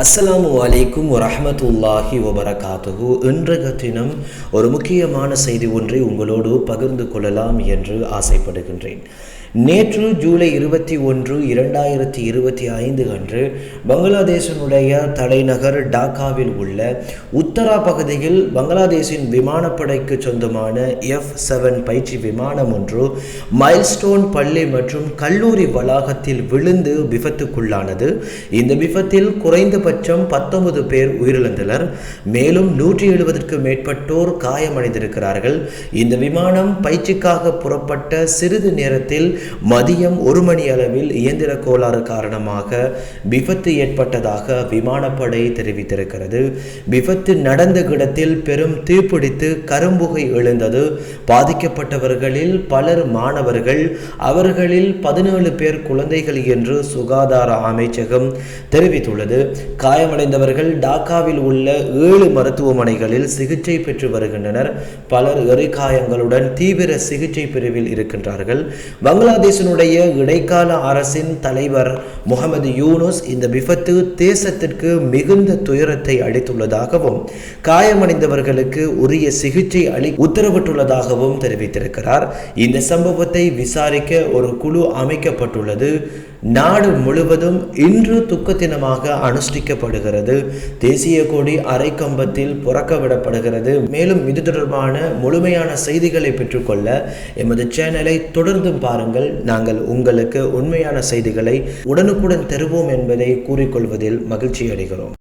அஸ்ஸலாமு அலைக்கும் வரமத்துல்லாஹி வபரகாத்துஹு. இன்றைய தினம் ஒரு முக்கியமான செய்தி ஒன்றை உங்களோடு பகிர்ந்து கொள்ளலாம் என்று ஆசைப்படுகின்றேன். நேற்று ஜூலை இருபத்தி ஒன்று இரண்டாயிரத்தி இருபத்தி ஐந்து அன்று பங்களாதேஷனுடைய தலைநகர் டாக்காவில் உள்ள உத்தரா பகுதியில் பங்களாதேஷின் விமானப்படைக்கு சொந்தமான எஃப் செவன் பயிற்சி விமானம் ஒன்று மைல்ஸ்டோன் பள்ளி மற்றும் கல்லூரி வளாகத்தில் விழுந்து விபத்துக்குள்ளானது. இந்த விபத்தில் குறைந்த குறைந்தபட்சம் பத்தொன்பது பேர் உயிரிழந்தனர். மேலும் நூற்றி எழுபதற்கு மேற்பட்டோர் காயமடைந்திருக்கிறார்கள். இந்த விமானம் பயிற்சிக்காக புறப்பட்ட சிறிது நேரத்தில் மதியம் ஒரு மணி அளவில் இயந்திர கோளாறு காரணமாக விபத்து ஏற்பட்டதாக விமானப்படை தெரிவித்திருக்கிறது. விபத்து நடந்த இடத்தில் பெரும் தீப்பிடித்து கரும்புகை எழுந்தது. பாதிக்கப்பட்டவர்களில் பலர் மாணவர்கள். அவர்களில் பதினேழு பேர் குழந்தைகள் என்று சுகாதார அமைச்சகம் தெரிவித்துள்ளது. காயமடைந்தவர்கள் டாக்காவில் உள்ள ஏழு மருத்துவமனைகளில் சிகிச்சை பெற்று வருகின்றனர். பலர் எரிகாயங்களுடன் தீவிர சிகிச்சை பிரிவில் இருக்கின்றார்கள். பங்களாதேஷனுடைய இடைக்கால அரசின் தலைவர் முகமது யூனுஸ் இந்த விபத்து தேசத்திற்கு மிகுந்த துயரத்தை அளித்துள்ளதாகவும் காயமடைந்தவர்களுக்கு உரிய சிகிச்சை அளி உத்தரவிட்டுள்ளதாகவும் தெரிவித்திருக்கிறார். இந்த சம்பவத்தை விசாரிக்க ஒரு குழு அமைக்கப்பட்டுள்ளது. நாடு முழுவதும் இன்று துக்க தினமாக அனுஷ்டிக்கப்படுகிறது தேசிய கொடி அரை கம்பத்தில் புறக்க விடப்படுகிறது மேலும் இது தொடர்பான முழுமையான செய்திகளை பெற்றுக்கொள்ள எமது சேனலை தொடர்ந்து பாருங்கள். நாங்கள் உங்களுக்கு உண்மையான செய்திகளை உடனுக்குடன் தருவோம் என்பதை கூறிக்கொள்வதில் மகிழ்ச்சி அடைகிறோம்